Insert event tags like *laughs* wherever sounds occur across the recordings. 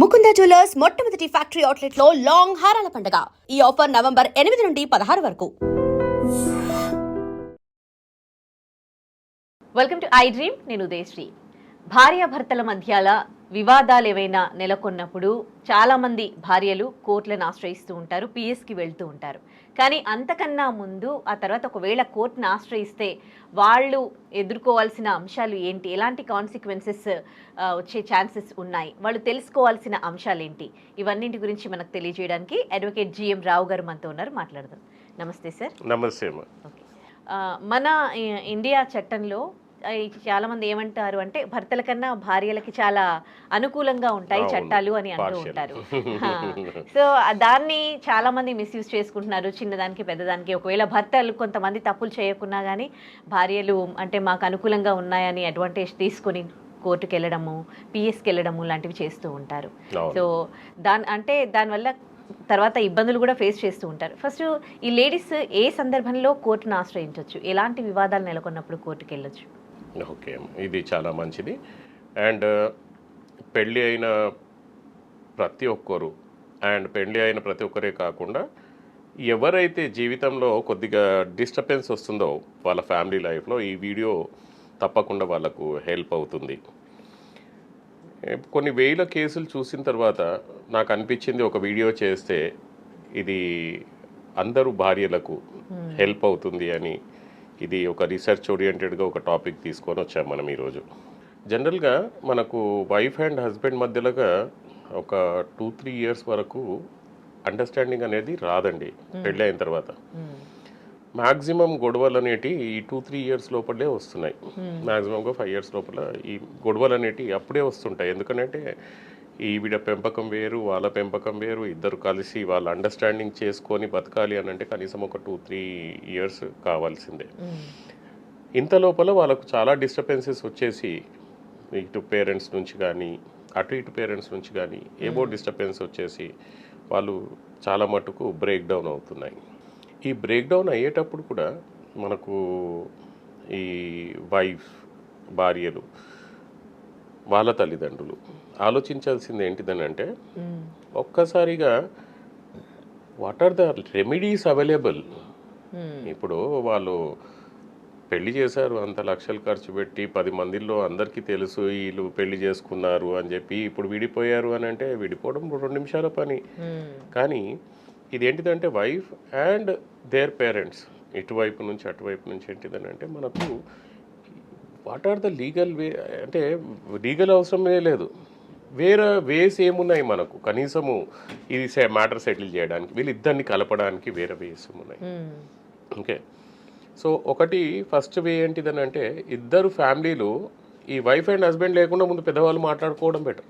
Mukunda jewellers మొట్టమొదటి factory అవుట్లెట్లో long హారాల పండుగ. ఈ ఆఫర్ నవంబర్ ఎనిమిది నుండి పదహారు వరకు. వెల్కమ్ టు ఐ డ్రీమ్ నేను ఉదయశ్రీ. భార్యాభర్తల మధ్యాల వివాదాలు ఏవైనా నెలకొన్నప్పుడు చాలామంది భార్యలు కోర్టులను ఆశ్రయిస్తూ ఉంటారు పిఎస్కి వెళ్తూ ఉంటారు. కానీ అంతకన్నా ముందు ఆ తర్వాత ఒకవేళ కోర్టును ఆశ్రయిస్తే వాళ్ళు ఎదుర్కోవాల్సిన అంశాలు ఏంటి? ఎలాంటి కాన్సిక్వెన్సెస్ వచ్చే ఛాన్సెస్ ఉన్నాయి? వాళ్ళు తెలుసుకోవాల్సిన అంశాలు ఏంటి? ఇవన్నింటి గురించి మనకు తెలియజేయడానికి అడ్వకేట్ జిఎం రావు గారు మనతో ఉన్నారు. మాట్లాడదాం. నమస్తే సార్ నమస్తే మన ఇండియా చట్టంలో చాలా మంది ఏమంటారు అంటే భర్తల కన్నా భార్యలకి చాలా అనుకూలంగా ఉంటాయి. చట్టాలు అని అంటూ. ఉంటారు. *laughs* సో దాన్ని చాలా మంది మిస్యూజ్ చేసుకుంటున్నారు చిన్నదానికి పెద్దదానికి ఒకవేళ భర్తలు కొంతమంది తప్పులు చేయకున్నా కానీ భార్యలు అంటే మాకు అనుకూలంగా ఉన్నాయని అడ్వాంటేజ్ తీసుకొని కోర్టుకి వెళ్ళడము పిఎస్కి వెళ్ళడము లాంటివి చేస్తూ ఉంటారు. సో దాని అంటే దానివల్ల తర్వాత ఇబ్బందులు కూడా ఫేస్ చేస్తూ ఉంటారు ఫస్ట్ ఈ లేడీస్ ఏ సందర్భంలో కోర్టును ఆశ్రయించవచ్చు ఎలాంటి వివాదాలు నెలకొన్నప్పుడు కోర్టుకి వెళ్ళొచ్చు ఓకే ఇది చాలా మంచిది. అండ్ పెళ్ళి అయిన ప్రతి ఒక్కరు అండ్ పెళ్ళి అయిన ప్రతి ఒక్కరే కాకుండా ఎవరైతే జీవితంలో కొద్దిగా డిస్టర్బెన్స్ వస్తుందో వాళ్ళ ఫ్యామిలీ లైఫ్లో ఈ వీడియో తప్పకుండా వాళ్ళకు హెల్ప్ అవుతుంది. కొన్ని వేల కేసులు చూసిన తర్వాత నాకు అనిపించింది ఒక వీడియో చేస్తే ఇది అందరూ భార్యలకు హెల్ప్ అవుతుంది అని ఇది ఒక రీసెర్చ్ ఓరియంటెడ్గా ఒక టాపిక్ తీసుకొని వచ్చాం మనం ఈరోజు జనరల్గా మనకు వైఫ్ అండ్ హస్బెండ్ మధ్యలోగా ఒక టూ త్రీ ఇయర్స్ వరకు అండర్స్టాండింగ్ అనేది రాదండి పెళ్ళి అయిన తర్వాత. మ్యాక్సిమం గొడవలు అనేటి ఈ టూ త్రీ ఇయర్స్ లోపలే వస్తున్నాయి. మ్యాక్సిమంగా ఫైవ్ ఇయర్స్ లోపల ఈ గొడవలు అనేటి అప్పుడే వస్తుంటాయి. ఎందుకంటే ఈవిడ పెంపకం వేరు వాళ్ళ పెంపకం వేరు ఇద్దరు కలిసి వాళ్ళ అండర్స్టాండింగ్ చేసుకొని బతకాలి అని అంటే కనీసం ఒక టూ త్రీ ఇయర్స్ కావాల్సిందే. ఇంత లోపల వాళ్ళకు చాలా డిస్టర్బెన్సెస్ వచ్చేసి ఇటు పేరెంట్స్ నుంచి కానీ అటు ఇటు పేరెంట్స్ నుంచి కానీ ఏవో డిస్టర్బెన్స్ వచ్చేసి వాళ్ళు చాలా మటుకు బ్రేక్ డౌన్ అవుతున్నాయి. ఈ బ్రేక్ డౌన్ అయ్యేటప్పుడు కూడా మనకు ఈ వైఫ్ భార్యలు వాళ్ళ తల్లిదండ్రులు ఆలోచించాల్సింది ఏంటిదని అంటే ఒక్కసారిగా what are the remedies available ఇప్పుడు వాళ్ళు పెళ్ళి చేశారు అంత లక్షలు ఖర్చు పెట్టి పది మందిలో అందరికీ తెలుసు వీళ్ళు పెళ్ళి చేసుకున్నారు అని చెప్పి ఇప్పుడు విడిపోయారు అని అంటే విడిపోవడం రెండు నిమిషాల పని. కానీ ఇది ఏంటిదంటే వైఫ్ అండ్ దేర్ పేరెంట్స్ ఇటువైపు నుంచి అటువైపు నుంచి ఏంటిదని అంటే మనకు what are the legal way అంటే లీగల్ అవసరమే లేదు. వేరే వేస్ ఏమున్నాయి మనకు? కనీసము ఇది మ్యాటర్ సెటిల్ చేయడానికి వీళ్ళిద్దరిని కలపడానికి వేరే వేస్ ఉన్నాయి ఓకే. సో ఒకటి ఫస్ట్ వే ఏంటిదని అంటే ఇద్దరు ఫ్యామిలీలు ఈ వైఫ్ అండ్ హస్బెండ్ లేకుండా ముందు పెద్దవాళ్ళు మాట్లాడుకోవడం బెటర్.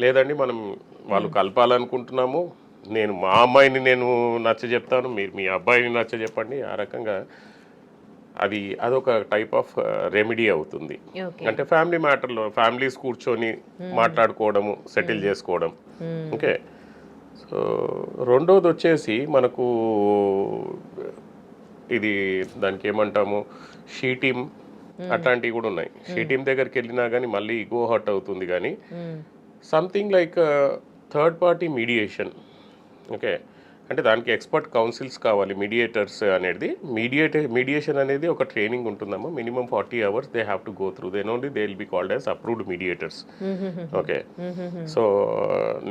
లేదండి మనం వాళ్ళు కలపాలనుకుంటున్నాము. నేను మా అమ్మాయిని నేను నచ్చ చెప్తాను మీరు మీ అబ్బాయిని నచ్చ చెప్పండి ఆ రకంగా అది అదొక టైప్ ఆఫ్ రెమెడీ అవుతుంది. అంటే ఫ్యామిలీ మ్యాటర్లో ఫ్యామిలీస్ కూర్చొని మాట్లాడుకోవడము సెటిల్ చేసుకోవడం. ఓకే సో రెండోది వచ్చేసి మనకు ఇది దానికి ఏమంటాము షీ టీమ్ అట్లాంటివి కూడా ఉన్నాయి. షీ టీమ్ దగ్గరికి వెళ్ళినా కానీ మళ్ళీ గో హట్ అవుతుంది కానీ something like third party mediation okay అంటే దానికి ఎక్స్పర్ట్ కౌన్సిల్స్ కావాలి మీడియేటర్స్ అనేది. మీడియేట్ మీడియేషన్ అనేది ఒక ట్రైనింగ్ ఉంటుందమ్మా. Minimum forty hours they have to go through. Then only they will be called as approved mediators. Okay. So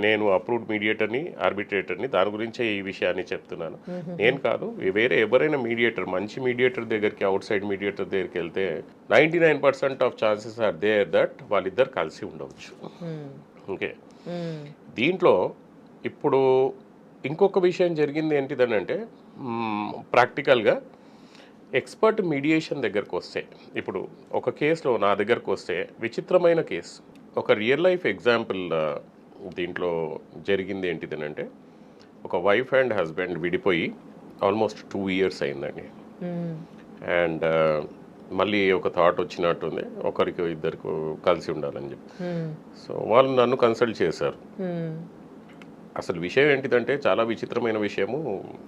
నేను approved మీడియేటర్ని ఆర్బిట్రేటర్ని దాని గురించే ఈ విషయాన్ని చెప్తున్నాను. నేను కాదు వేరే ఎవరైనా మీడియేటర్ మంచి మీడియేటర్ దగ్గరికి అవుట్ సైడ్ మీడియేటర్ దగ్గరికి వెళ్తే ninety nine percent of chances are there that వాళ్ళిద్దరు కలిసి ఉండవచ్చు. ఓకే. దీంట్లో ఇప్పుడు ఇంకొక విషయం జరిగింది ఏంటిదని అంటే ప్రాక్టికల్గా ఎక్స్పర్ట్ మీడియేషన్ దగ్గరకు వస్తే ఇప్పుడు ఒక కేసులో నా దగ్గరకు వస్తే విచిత్రమైన కేసు. ఒక రియల్ లైఫ్ ఎగ్జాంపుల్ దీంట్లో జరిగింది ఏంటిదని అంటే ఒక వైఫ్ అండ్ హస్బెండ్ విడిపోయి ఆల్మోస్ట్ టూ ఇయర్స్ అయిందండి. అండ్ మళ్ళీ ఒక థాట్ వచ్చినట్టుంది ఒకరికి ఇద్దరికి కలిసి ఉండాలని చెప్పి. సో వాళ్ళు నన్ను కన్సల్ట్ చేశారు. అసలు విషయం ఏంటిదంటే చాలా విచిత్రమైన విషయము.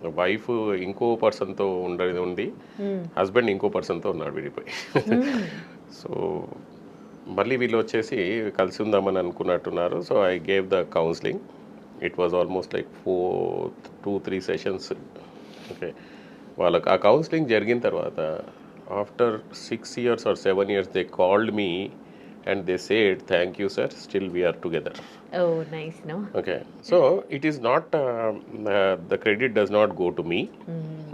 వైఫ్ ఇంకో పర్సన్తో ఉండేది ఉంది. హస్బెండ్ ఇంకో పర్సన్తో ఉన్నాడు విడిపోయి. సో మళ్ళీ వీళ్ళు వచ్చేసి కలిసి ఉందామని అనుకున్నట్టున్నారు. So I gave the counselling it was almost like four two three sessions okay వాళ్ళకి ఆ కౌన్సిలింగ్ జరిగిన తర్వాత after six years or seven years they called me and they said thank you sir still we are together oh nice no okay. So it is not uh, uh, the credit does not go to me.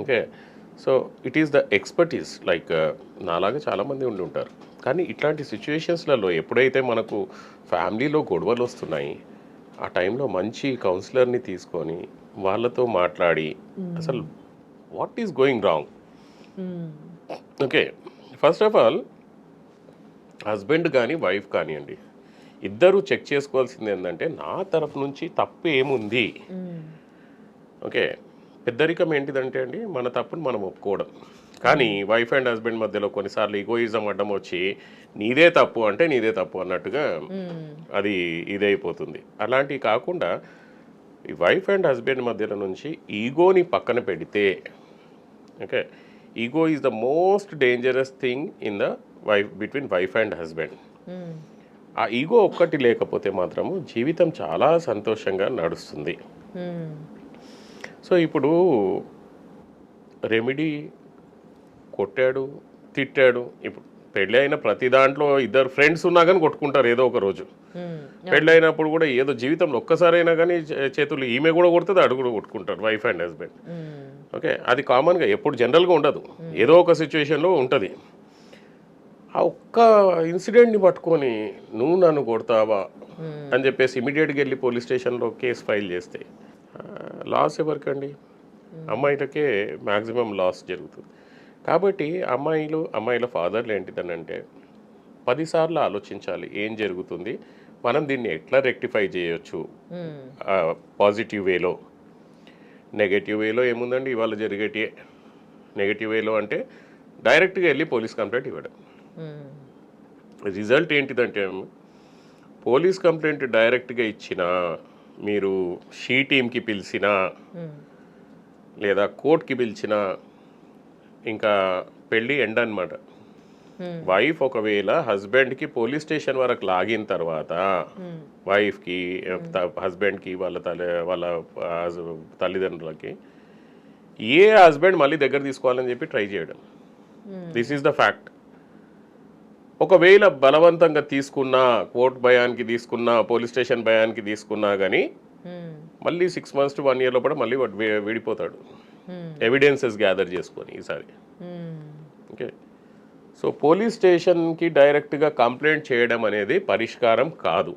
Okay. So it is the expertise like నాలాగా చాలామంది ఉండి ఉంటారు. కానీ ఇట్లాంటి సిచ్యువేషన్స్లలో ఎప్పుడైతే మనకు ఫ్యామిలీలో గొడవలు వస్తున్నాయి ఆ టైంలో మంచి కౌన్సిలర్ని తీసుకొని వాళ్ళతో మాట్లాడి అసలు what is going wrong okay first of all husband కానీ వైఫ్ కానివ్వండి ఇద్దరు చెక్ చేసుకోవాల్సింది ఏంటంటే నా తరఫు నుంచి తప్పు ఏముంది ఓకే. పెద్దరికం ఏంటిదంటే అండి మన తప్పుని మనం ఒప్పుకోవడం. కానీ వైఫ్ అండ్ హస్బెండ్ మధ్యలో కొన్నిసార్లు ఈగోయిజం అడ్డం వచ్చి నీదే తప్పు అంటే నీదే తప్పు అన్నట్టుగా అది ఇదైపోతుంది. అలాంటివి కాకుండా ఈ వైఫ్ అండ్ హస్బెండ్ మధ్యలో నుంచి ఈగోని పక్కన పెడితే okay ego is the most dangerous thing in the wife between wife and husband ఆ ఈగో ఒక్కటి లేకపోతే మాత్రము జీవితం చాలా సంతోషంగా నడుస్తుంది. సో ఇప్పుడు రెమెడీ కొట్టాడు తిట్టాడు ఇప్పుడు పెళ్ళి అయిన ప్రతి దాంట్లో ఇద్దరు ఫ్రెండ్స్ ఉన్నా కానీ కొట్టుకుంటారు ఏదో ఒక రోజు. పెళ్ళి అయినప్పుడు కూడా ఏదో జీవితంలో ఒక్కసారైనా కానీ చేతులు ఈమె కూడా కొడుతుంది అడు కూడా కొట్టుకుంటారు వైఫ్ అండ్ హస్బెండ్ ఓకే అది కామన్గా ఎప్పుడు జనరల్గా ఉండదు. ఏదో ఒక సిచ్యువేషన్లో ఉంటుంది. ఆ ఒక్క ఇన్సిడెంట్ని పట్టుకొని నువ్వు నన్ను కొడతావా అని చెప్పేసి ఇమీడియట్గా వెళ్ళి పోలీస్ స్టేషన్లో కేసు ఫైల్ చేస్తే లాస్ ఎవరికండి? అమ్మాయిలకే మ్యాక్సిమం లాస్ జరుగుతుంది. కాబట్టి అమ్మాయిలు అమ్మాయిల ఫాదర్లు ఏంటిదనంటే పదిసార్లు ఆలోచించాలి ఏం జరుగుతుంది? మనం దీన్ని ఎట్లా రెక్టిఫై చేయొచ్చు? పాజిటివ్ వేలో. నెగటివ్ వేలో ఏముందండి? ఇవాళ జరిగేటి నెగటివ్ వేలో అంటే డైరెక్ట్గా వెళ్ళి పోలీస్ కంప్లైంట్ ఇవ్వడం. రిజల్ట్ ఏంటిదంటే పోలీస్ కంప్లైంట్ డైరెక్ట్గా ఇచ్చినా మీరు షీ టీమ్కి పిలిచినా లేదా కోర్టుకి పిలిచినా ఇంకా పెళ్ళి ఎండ్ అనమాట వైఫ్ ఒకవేళ హస్బెండ్కి పోలీస్ స్టేషన్ వరకు లాగిన తర్వాత వైఫ్కి హస్బెండ్కి వాళ్ళ తల్లి వాళ్ళ తల్లిదండ్రులకి ఏ హస్బెండ్ మళ్ళీ దగ్గర తీసుకోవాలని చెప్పి ట్రై చేయడం. దిస్ ఈస్ ద ఫ్యాక్ట్ ఒకవేళ బలవంతంగా తీసుకున్నా కోర్టు భయానికి తీసుకున్నా పోలీస్ స్టేషన్ భయానికి తీసుకున్నా కానీ మళ్ళీ six months to one year లోపల మళ్ళీ వీడిపోతాడు. ఎవిడెన్సెస్ గ్యాదర్ చేసుకొని ఈసారి. ఓకే సో పోలీస్ స్టేషన్కి డైరెక్ట్గా కంప్లైంట్ చేయడం అనేది పరిష్కారం కాదు.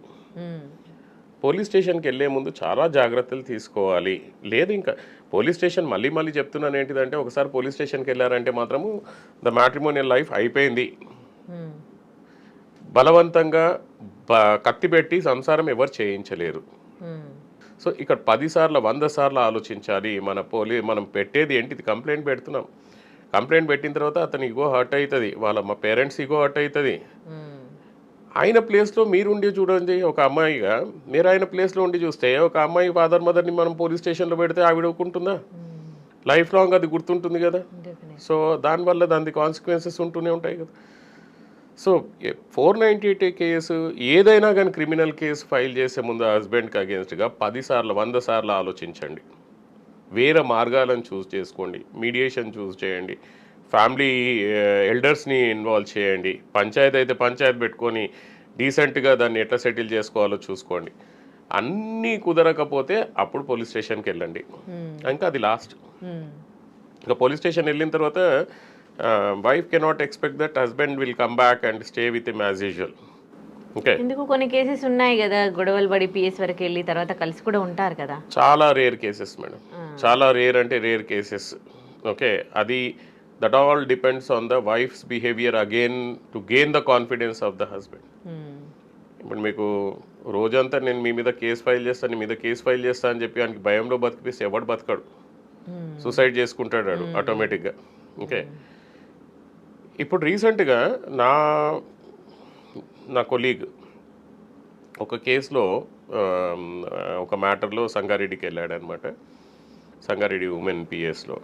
పోలీస్ స్టేషన్కి వెళ్ళే ముందు చాలా జాగ్రత్తలు తీసుకోవాలి. లేదు ఇంకా పోలీస్ స్టేషన్ మళ్ళీ మళ్ళీ చెప్తున్నాను ఏంటిదంటే ఒకసారి పోలీస్ స్టేషన్కి వెళ్ళారంటే మాత్రము ద మ్యాట్రిమోనియల్ లైఫ్ అయిపోయింది. బలవంతంగా కత్తిపెట్టి కత్తి పెట్టి సంసారం ఎవరు చేయించలేరు. సో ఇక్కడ పది సార్లు వంద సార్లు ఆలోచించాలి. మన పోలీ మనం పెట్టేది ఏంటిది కంప్లైంట్ పెడుతున్నాం. కంప్లైంట్ పెట్టిన తర్వాత అతని ఇగో హర్ట్ అవుతుంది వాళ్ళ మా పేరెంట్స్ ఇగో హర్ట్ అవుతుంది ఆయన ప్లేస్లో మీరు ఉండి చూడండి ఒక అమ్మాయిగా మీరు ఆయన ప్లేస్లో ఉండి చూస్తే ఒక అమ్మాయి ఫాదర్ మదర్ని మనం పోలీస్ స్టేషన్లో పెడితే ఆవిడ ఒప్పుకుంటుందా లైఫ్ లాంగ్ అది గుర్తుంటుంది కదా? సో దానివల్ల దాని కాన్సిక్వెన్సెస్ ఉంటూనే ఉంటాయి కదా. So four ninety eight case ఏదైనా కానీ క్రిమినల్ కేసు ఫైల్ చేసే ముందు హస్బెండ్కి అగేన్స్ట్గా పదిసార్లు వంద సార్లు ఆలోచించండి. వేరే మార్గాలను చూస్ చేసుకోండి. మీడియేషన్ చూస్ చేయండి. ఫ్యామిలీ ఎల్డర్స్ని ఇన్వాల్వ్ చేయండి. పంచాయతీ అయితే పంచాయతీ పెట్టుకొని డీసెంట్గా దాన్ని ఎట్లా సెటిల్ చేసుకోవాలో చూసుకోండి. అన్నీ కుదరకపోతే అప్పుడు పోలీస్ స్టేషన్కి వెళ్ళండి. ఇంకా అది లాస్ట్. ఇంకా పోలీస్ స్టేషన్ వెళ్ళిన తర్వాత wife cannot expect that husband will come back and stay with em as usual ఎందుకు కొన్ని కేసెస్ ఉన్నాయి కదా గొడవలు పడి పిఎస్ వరకు వెళ్ళి తర్వాత కలిసి కూడా ఉంటారు కదా. చాలా రేర్ కేసెస్ మేడం చాలా రేర్ అంటే రేర్ కేసెస్ ఓకే అది that all depends on the wife's behaviour again to gain the confidence of the husband ఇప్పుడు మీకు రోజంతా నేను మీ మీద కేసు ఫైల్ చేస్తాను నీ మీద కేసు ఫైల్ చేస్తా అని చెప్పి ఆయనకి భయంలో బతికిపిస్తే ఎవడు బతకడు? సూసైడ్ చేసుకుంటాడు వాడు ఆటోమేటిక్గా ఓకే ఇప్పుడు రీసెంట్గా నా నా కొలీగ్ ఒక కేసులో ఒక మ్యాటర్లో సంగారెడ్డికి వెళ్ళాడు అనమాట సంగారెడ్డి ఉమెన్ పిఎస్లో.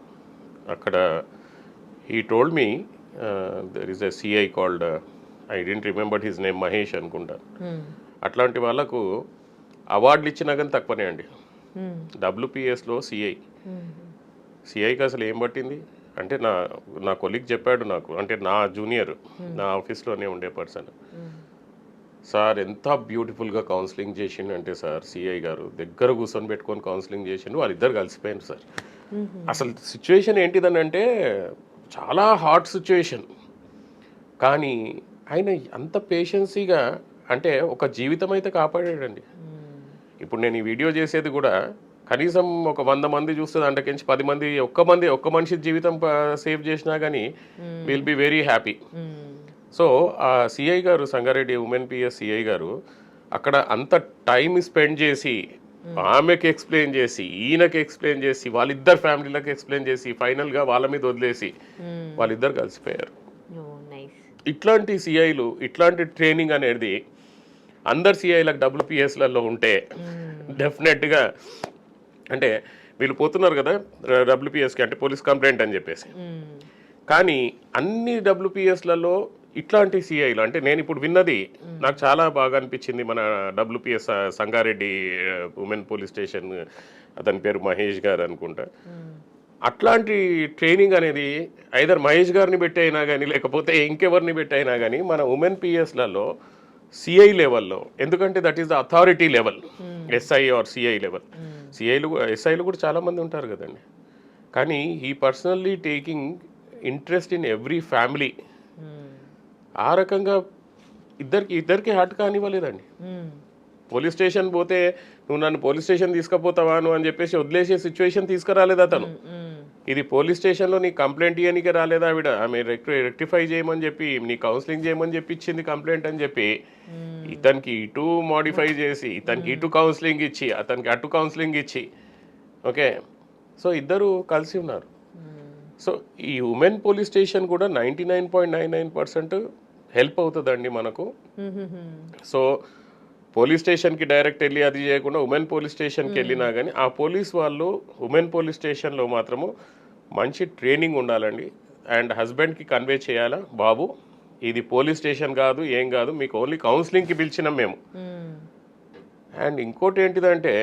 అక్కడ he told me there is a CI called I don't remember his name Mahesh అనుకుంటా. మ్మ్. అట్లాంటి వాళ్ళకు అవార్డులు ఇచ్చినా కానీ తక్కువనే అండి. డబ్ల్యూపిఎస్లో సిఐ. సిఐకి అసలు ఏం పట్టింది? అంటే నా నా కొలీగ్ చెప్పాడు నాకు. అంటే నా జూనియర్ నా ఆఫీస్లోనే ఉండే పర్సన్. సార్ ఎంత బ్యూటిఫుల్గా కౌన్సిలింగ్ చేసిండు అంటే సార్ సిఐ గారు దగ్గర కూర్చొని పెట్టుకొని కౌన్సిలింగ్ చేసిండు వాళ్ళిద్దరు కలిసిపోయారు సార్. అసలు సిచ్యువేషన్ ఏంటిదని అంటే చాలా హాట్ సిచ్యువేషన్. కానీ ఆయన అంత పేషెన్సీగా అంటే ఒక జీవితం అయితే కాపాడాడండి. ఇప్పుడు నేను ఈ వీడియో చేసేది కూడా కనీసం ఒక వంద మంది చూస్తే అంటకించి పది మంది ఒక్క మంది ఒక్క మనిషి జీవితం సేవ్ చేసినా కానీ will be very happy. So ఆ సిఐ గారు సంగారెడ్డి ఉమెన్ పిఎస్ సిఐ గారు అక్కడ అంత టైం స్పెండ్ చేసి ఆమెకి ఎక్స్ప్లెయిన్ చేసి ఈయనకి ఎక్స్ప్లెయిన్ చేసి వాళ్ళిద్దరు ఫ్యామిలీలకు ఎక్స్ప్లెయిన్ చేసి ఫైనల్గా వాళ్ళ మీద వదిలేసి. వాళ్ళిద్దరు కలిసిపోయారు. ఇట్లాంటి సిఐలు ఇట్లాంటి ట్రైనింగ్ అనేది అందరు సిఐలకు డబ్ల్యూపిఎస్లలో ఉంటే డెఫినెట్గా అంటే వీళ్ళు పోతున్నారు కదా డబ్ల్యూపిఎస్కి అంటే పోలీస్ కంప్లైంట్ అని చెప్పేసి. కానీ అన్ని డబ్ల్యూపిఎస్లలో ఇట్లాంటి సిఐలు అంటే నేను ఇప్పుడు విన్నది నాకు చాలా బాగా అనిపించింది మన WPS Sangareddy women police station అతని పేరు మహేష్ గారు అనుకుంటా. అట్లాంటి ట్రైనింగ్ అనేది ఐదర్ మహేష్ గారిని పెట్టి అయినా కానీ లేకపోతే ఇంకెవరిని పెట్టి అయినా కానీ మన ఉమెన్ పిఎస్లలో సిఐ లెవెల్లో ఎందుకంటే that is the authority level SI or CI level సిఐలు ఎస్ఐలు కూడా చాలామంది ఉంటారు కదండి. కానీ ఈ personally taking interest in every family ఆ రకంగా ఇద్దరికి ఇద్దరికి హార్ట్ కానివ్వలేదండి. పోలీస్ స్టేషన్ పోతే నువ్వు నన్ను పోలీస్ స్టేషన్ తీసుకుపోతావాను అని చెప్పేసి వదిలేసే సిచ్యువేషన్ తీసుకురాలేదు అతను. ఇది పోలీస్ స్టేషన్లో నీ కంప్లైంట్ ఇవ్వడానికి రాలేదా ఆవిడ? ఆమె రెక్టి రెక్టిఫై చేయమని చెప్పి నీ కౌన్సిలింగ్ చేయమని చెప్పి ఇచ్చింది కంప్లైంట్ అని చెప్పి ఇతనికి ఇటు మాడిఫై చేసి ఇతనికి ఇటు కౌన్సిలింగ్ ఇచ్చి అతనికి అటు కౌన్సిలింగ్ ఇచ్చి. ఓకే? సో ఇద్దరు కలిసి ఉన్నారు. సో ఈ ఉమెన్ పోలీస్ స్టేషన్ కూడా ninety nine point nine nine percent help అవుతుందండి మనకు. సో పోలీస్ స్టేషన్కి డైరెక్ట్ వెళ్ళి అది చేయకుండా ఉమెన్ పోలీస్ స్టేషన్కి వెళ్ళినా కానీ ఆ పోలీస్ వాళ్ళు ఉమెన్ పోలీస్ స్టేషన్లో మాత్రము మంచి ట్రైనింగ్ ఉండాలండి. అండ్ హస్బెండ్కి కన్వే చేయాలా? బాబు ఇది పోలీస్ స్టేషన్ కాదు ఏం కాదు మీకు ఓన్లీ కౌన్సిలింగ్కి పిలిచినాం మేము. అండ్ ఇంకోటి ఏంటిదంటే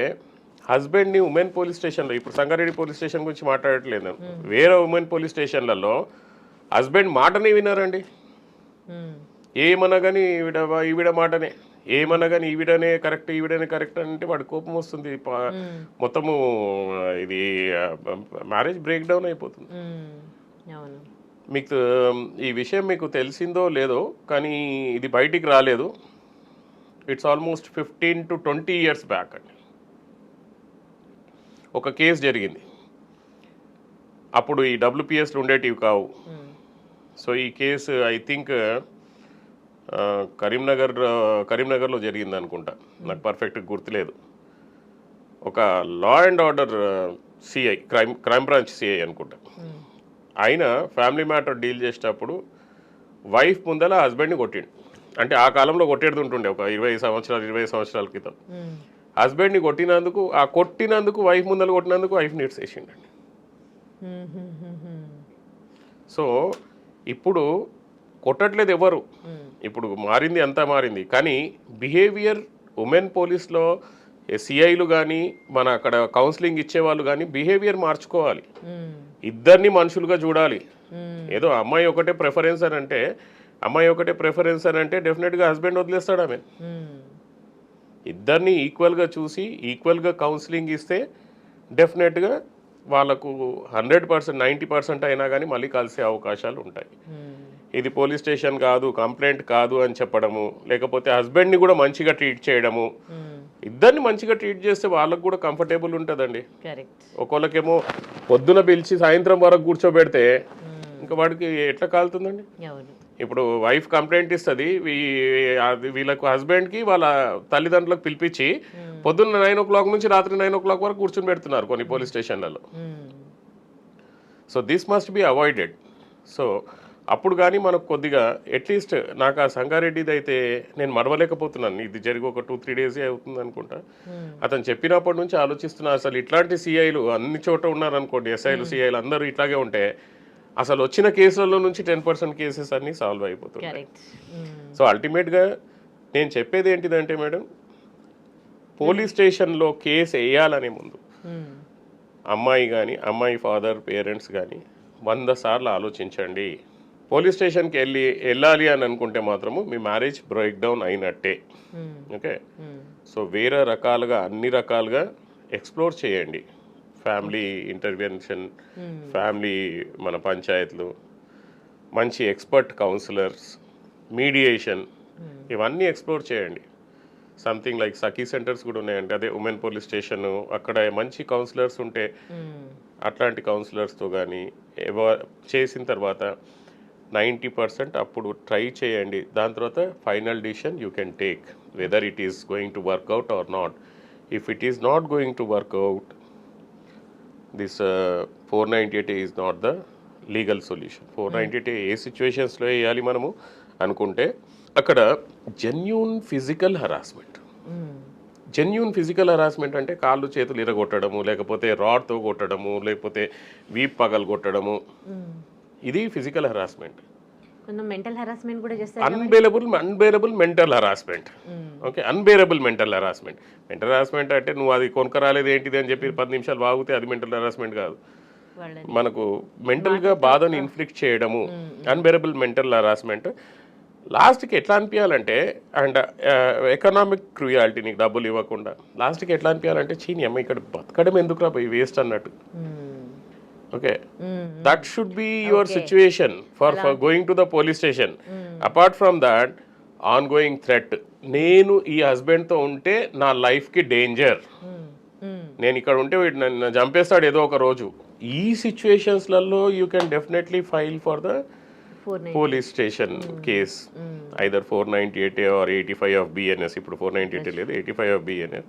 హస్బెండ్ని ఉమెన్ పోలీస్ స్టేషన్లో ఇప్పుడు సంగారెడ్డి పోలీస్ స్టేషన్ గురించి మాట్లాడట్లేదు. వేరే ఉమెన్ పోలీస్ స్టేషన్లలో హస్బెండ్ మాటనే వినారండి. కానీ ఈవిడ ఈవిడ మాటనే. ఏమన్నా కానీ ఈవిడనే కరెక్ట్ ఈవిడనే కరెక్ట్ అంటే వాడి కోపం వస్తుంది. మొత్తము ఇది మ్యారేజ్ బ్రేక్ డౌన్ అయిపోతుంది. మీకు ఈ విషయం మీకు తెలిసిందో లేదో కానీ ఇది బయటికి రాలేదు. It's almost fifteen to twenty years back అండి. ఒక కేసు జరిగింది. అప్పుడు ఈ డబ్ల్యూపిఎస్లు ఉండేటివి కావు. సో ఈ కేసు ఐ థింక్ కరీంనగర్ కరీంనగర్లో జరిగింది అనుకుంటా నాకు పర్ఫెక్ట్ గుర్తులేదు ఒక law and order CI crime crime branch CI అనుకుంటా. ఆయన ఫ్యామిలీ మ్యాటర్ డీల్ చేసేటప్పుడు వైఫ్ ముందల హస్బెండ్ని కొట్టిండు అంటే ఆ కాలంలో కొట్టేది ఉంటుండే ఒక ఇరవై సంవత్సరాలు ఇరవై సంవత్సరాల క్రితం. హస్బెండ్ని కొట్టినందుకు ఆ కొట్టినందుకు వైఫ్ ముందర కొట్టినందుకు వైఫ్ నీడ్స్ వేసిండండి. సో ఇప్పుడు కొట్టట్లేదు ఎవరు. ఇప్పుడు మారింది అంతా మారింది కానీ బిహేవియర్ ఉమెన్ పోలీస్లో సిఐలు కానీ మన అక్కడ కౌన్సిలింగ్ ఇచ్చేవాళ్ళు కానీ బిహేవియర్ మార్చుకోవాలి. ఇద్దరిని మనుషులుగా చూడాలి. ఏదో అమ్మాయి ఒకటే ప్రిఫరెన్స్ అని అంటే అమ్మాయి ఒకటే ప్రిఫరెన్స్ అని అంటే డెఫినెట్గా హస్బెండ్ వదిలేస్తాడు ఆమె. ఇద్దరిని ఈక్వల్గా చూసి ఈక్వల్గా కౌన్సిలింగ్ ఇస్తే డెఫినెట్గా వాళ్ళకు హండ్రెడ్ పర్సెంట్ నైంటీ పర్సెంట్ అయినా కానీ మళ్ళీ కలిసే అవకాశాలు ఉంటాయి. ఇది పోలీస్ స్టేషన్ కాదు కంప్లైంట్ కాదు అని చెప్పడము లేకపోతే హస్బెండ్ని కూడా మంచిగా ట్రీట్ చేయడము. మ్మ్. ఇద్దరిని మంచిగా ట్రీట్ చేస్తే వాళ్ళకు కూడా కంఫర్టబుల్ ఉంటుందండి. ఒకళ్ళకేమో పొద్దున పిలిచి సాయంత్రం వరకు కూర్చోబెడితే మ్మ్. ఇంకా వాడికి ఎట్లా కాలుతుందండి? ఇప్పుడు వైఫ్ కంప్లైంట్ ఇస్తుంది వీళ్ళకు హస్బెండ్కి వాళ్ళ తల్లిదండ్రులకు పిలిపించి పొద్దున్న నైన్ ఓ క్లాక్ నుంచి రాత్రి నైన్ ఓ క్లాక్ వరకు కూర్చొని పెడుతున్నారు కొన్ని పోలీస్ స్టేషన్లలో. So this must be avoided so అప్పుడు కానీ మనకు కొద్దిగా అట్లీస్ట్ నాకు ఆ సంగారెడ్డిది అయితే నేను మరవలేకపోతున్నాను ఇది జరిగి ఒక టూ త్రీ డేసే అవుతుంది అనుకుంటా మ్మ్. అతను చెప్పినప్పటి నుంచి ఆలోచిస్తున్నా అసలు ఇట్లాంటి సిఐలు అన్ని చోట ఉన్నారనుకోండి ఎస్ఐలు సిఐలు అందరూ ఇట్లాగే ఉంటే అసలు వచ్చిన కేసులలో నుంచి టెన్ పర్సెంట్ కేసెస్ అన్ని సాల్వ్ అయిపోతున్నాయి. సో అల్టిమేట్గా నేను చెప్పేది ఏంటిదంటే మేడం పోలీస్ స్టేషన్లో కేసు వేయాలనే ముందు మ్మ్. అమ్మాయి కానీ అమ్మాయి ఫాదర్ పేరెంట్స్ కానీ వంద సార్లు ఆలోచించండి పోలీస్ స్టేషన్కి వెళ్ళి వెళ్ళాలి అని అనుకుంటే మాత్రము మీ మ్యారేజ్ బ్రేక్ డౌన్ అయినట్టే. మ్మ్. ఓకే? మ్మ్. సో వేరే రకాలుగా అన్ని రకాలుగా ఎక్స్ప్లోర్ చేయండి. ఫ్యామిలీ ఇంటర్వెన్షన్ ఫ్యామిలీ మన పంచాయతీలు మంచి ఎక్స్పర్ట్ కౌన్సిలర్స్ మీడియేషన్ ఇవన్నీ ఎక్స్ప్లోర్ చేయండి. సంథింగ్ లైక్ సఖీ సెంటర్స్ కూడా ఉన్నాయండి అదే ఉమెన్ పోలీస్ స్టేషన్ అక్కడ మంచి కౌన్సిలర్స్ ఉంటే. అట్లాంటి కౌన్సిలర్స్తో కానీ చేసిన తర్వాత నైంటీ పర్సెంట్ అప్పుడు ట్రై చేయండి. దాని తర్వాత final decision you can take whether it is going to work out or not. If it is not going to work out this four ninety eight is not the legal solution. Four ninety eight ఏ సిచ్యువేషన్స్లో వేయాలి మనము అనుకుంటే అక్కడ genuine physical harassment. Genuine physical harassment అంటే కాళ్ళు చేతులు ఇరగొట్టడము లేకపోతే రాడ్తో కొట్టడము లేకపోతే వీప్ పగలు కొట్టడము ఇది physical harassment unbearable unbearable mental harassment. Okay unbearable mental harassment mental harassment అంటే నువ్వు అది కొనుక్కరాలేదు ఏంటిది అని చెప్పి పది నిమిషాలు బాగుతే అది మెంటల్ హరాస్మెంట్ కాదు. మనకు మెంటల్గా బాధను ఇన్ఫ్లిక్ట్ చేయడము అన్బేరబుల్ మెంటల్ హరాస్మెంట్ లాస్ట్కి ఎట్లా అనిపించాలంటే అండ్ ఎకనామిక్ క్రూయాలిటీ నీకు డబ్బులు ఇవ్వకుండా లాస్ట్కి ఎట్లా అనిపించాలంటే చీని అమ్మ ఇక్కడ బతకడం ఎందుకు రా పోయి వేస్ట్ అన్నట్టు. మ్మ్. Okay. That should be your situation for for going to the police station apart from that ongoing threat నేను ఈ హస్బెండ్తో ఉంటే నా లైఫ్కి డేంజర్ మ్మ్. మ్మ్. నేను ఇక్కడ ఉంటే వీడు నన్ను చంపేస్తాడు ఏదో ఒక రోజు. ఈ సిచ్యువేషన్స్లలో you can definitely file for the police station case either four ninety eight or eighty five of BNS ఇప్పుడు ఫోర్ నైంటీ ఎయిట్ లేదు ఎయిటీ ఫైవ్ ఆఫ్ బిఎన్ఎస్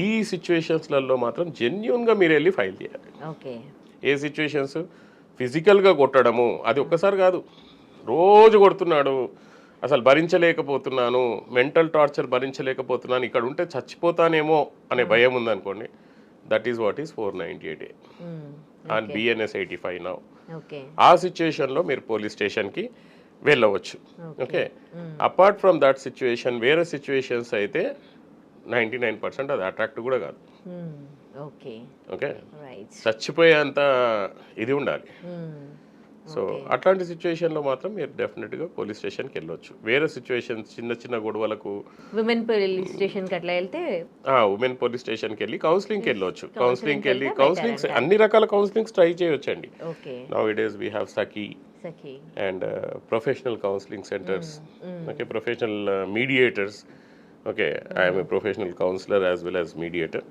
ఈ సిచ్యువేషన్స్లలో మాత్రం జెన్యున్గా మీరు వెళ్ళి ఫైల్ చేయాలి. ఓకే ఏ సిచ్యువేషన్స్ ఫిజికల్గా కొట్టడము. అది ఒక్కసారి కాదు. రోజు కొడుతున్నాడు. అసలు భరించలేకపోతున్నాను. Mental torture భరించలేకపోతున్నాను. ఇక్కడ ఉంటే చచ్చిపోతానేమో అనే భయం ఉందనుకోండి. That is what is four ninety eight. And BNS eighty five now okay ఆ సిచ్యువేషన్లో మీరు పోలీస్ స్టేషన్కి వెళ్ళవచ్చు. Okay Hmm. Apart from that situation వేరే సిచ్యువేషన్స్ అయితే నైంటీ నైన్ పర్సెంట్ అది అట్రాక్ట్ కూడా కాదు. మ్మ్. ఓకే. ఓకే. చచ్చిపోయేంత ఇది ఉండాలి. మ్మ్. సో అట్లాంటి సిచ్యువేషన్లో మాత్రం మీరు డెఫినెట్గా పోలీస్ స్టేషన్కి వెళ్ళొచ్చు. వేరే సిచ్యువేషన్ చిన్న చిన్న గొడవలకు విమెన్ పోలీస్ స్టేషన్కి అట్లా వెళ్తే ఉమెన్ పోలీస్ స్టేషన్కి వెళ్ళి కౌన్సిలింగ్కి వెళ్ళొచ్చు. కౌన్సిలింగ్కి వెళ్ళి వెళ్తే కౌన్సిలింగ్స్ అన్ని రకాల కౌన్సిలింగ్స్ ట్రై చేయొచ్చండి. Okay now it is we have Sakhi and professional counselling centres okay professional mediators okay I'm a professional counsellor as well as mediator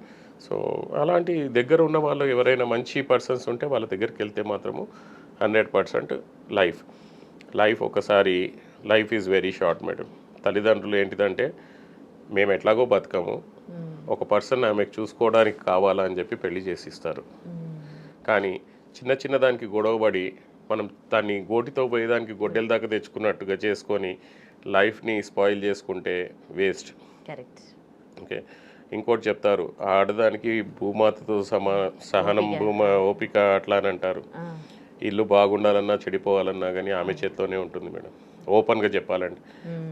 so అలాంటి దగ్గర ఉన్న వాళ్ళు ఎవరైనా మంచి పర్సన్స్ ఉంటే వాళ్ళ దగ్గరికి వెళ్తే మాత్రము హండ్రెడ్ పర్సెంట్ లైఫ్. లైఫ్ ఒకసారి life is very short madam. తల్లిదండ్రులు ఏంటిదంటే మేము ఎట్లాగో బతకము. ఒక పర్సన్ ఆమెకు చూసుకోవడానికి కావాలా అని చెప్పి పెళ్ళి చేసి ఇస్తారు కానీ చిన్న చిన్న దానికి గొడవపడి మనం దాన్ని గోటితో పోయేదానికి గొడ్డెల దాకా తెచ్చుకున్నట్టుగా చేసుకొని లైఫ్ని స్పాయిల్ చేసుకుంటే వేస్ట్. Correct okay. ఇంకోటి చెప్తారు ఆడదానికి భూమాతతో సమా సహనం భూమా ఓపిక అట్లా అని అంటారు ఇల్లు బాగుండాలన్నా చెడిపోవాలన్నా కానీ ఆమె చేత్తోనే ఉంటుంది మేడం. ఓపెన్గా చెప్పాలండి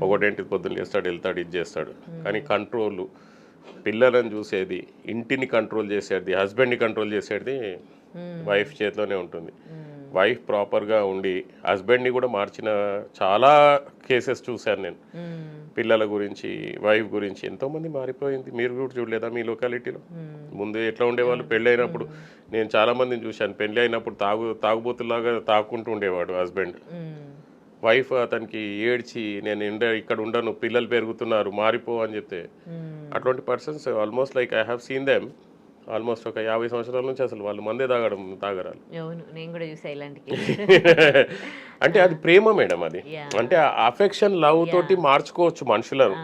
ఒకటేంటి పొద్దున్న లేస్తాడు వెళ్తాడు ఇది చేస్తాడు. కానీ కంట్రోల్ పిల్లలను చూసేది ఇంటిని కంట్రోల్ చేసేది హస్బెండ్ని కంట్రోల్ చేసేది వైఫ్ చేతిలోనే ఉంటుంది. వైఫ్ ప్రాపర్గా ఉండి హస్బెండ్ని కూడా మార్చిన చాలా కేసెస్ చూశాను నేను. పిల్లల గురించి వైఫ్ గురించి ఎంతోమంది మారిపోయింది. మీరు కూడా చూడలేదా మీ లొకాలిటీలో ముందు ఎట్లా ఉండేవాళ్ళు? పెళ్ళి అయినప్పుడు నేను చాలా మందిని చూశాను. పెళ్ళి అయినప్పుడు తాగు తాగుబోతులాగా తాగుకుంటూ ఉండేవాడు హస్బెండ్ వైఫ్ అతనికి ఏడ్చి నేను ఇండ ఇక్కడ ఉండను పిల్లలు పెరుగుతున్నారు మారిపో అని చెప్తే అటువంటి persons almost like I have seen them almost ఒక యాభై సంవత్సరాల నుంచి అసలు వాళ్ళు మందే తాగడం తాగరాలు అవును నేను కూడా చూసా ఇలాంటి *laughs* అంటే అది ప్రేమ మేడం అది. అంటే అఫెక్షన్ లవ్ తోటి మార్చుకోవచ్చు మనుషులను.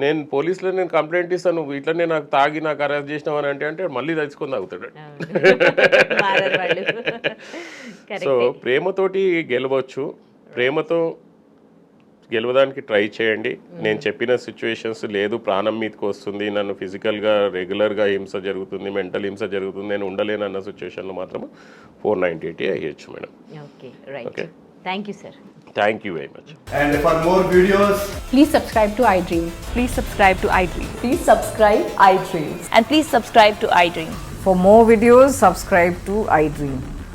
నేను పోలీసులో నేను కంప్లైంట్ ఇస్తాను ఇట్లనే నాకు తాగి నాకు అరెస్ట్ చేసినావు అని అంటే అంటే మళ్ళీ తెచ్చుకొని తాగుతాడు. సో *laughs* *laughs* ప్రేమతోటి గెలవచ్చు. ప్రేమతో గెలవడానికి ట్రై చేయండి నేను చెప్పిన సిచ్యువేషన్స్ లేదు ప్రాణం మీదకి వస్తుంది నన్ను ఫిజికల్గా రెగ్యులర్గా హింస జరుగుతుంది మెంటల్ హింస జరుగుతుంది నేను ఉండలేను అన్న సిచ్యువేషన్లో మాత్రం four ninety eighty అయ్యొచ్చు madam okay. Thank you sir thank you very much And for more videos, Please subscribe to iDream. Please subscribe to iDream. Please subscribe iDream. And please subscribe to iDream. For more videos, subscribe to iDream. please like, share, and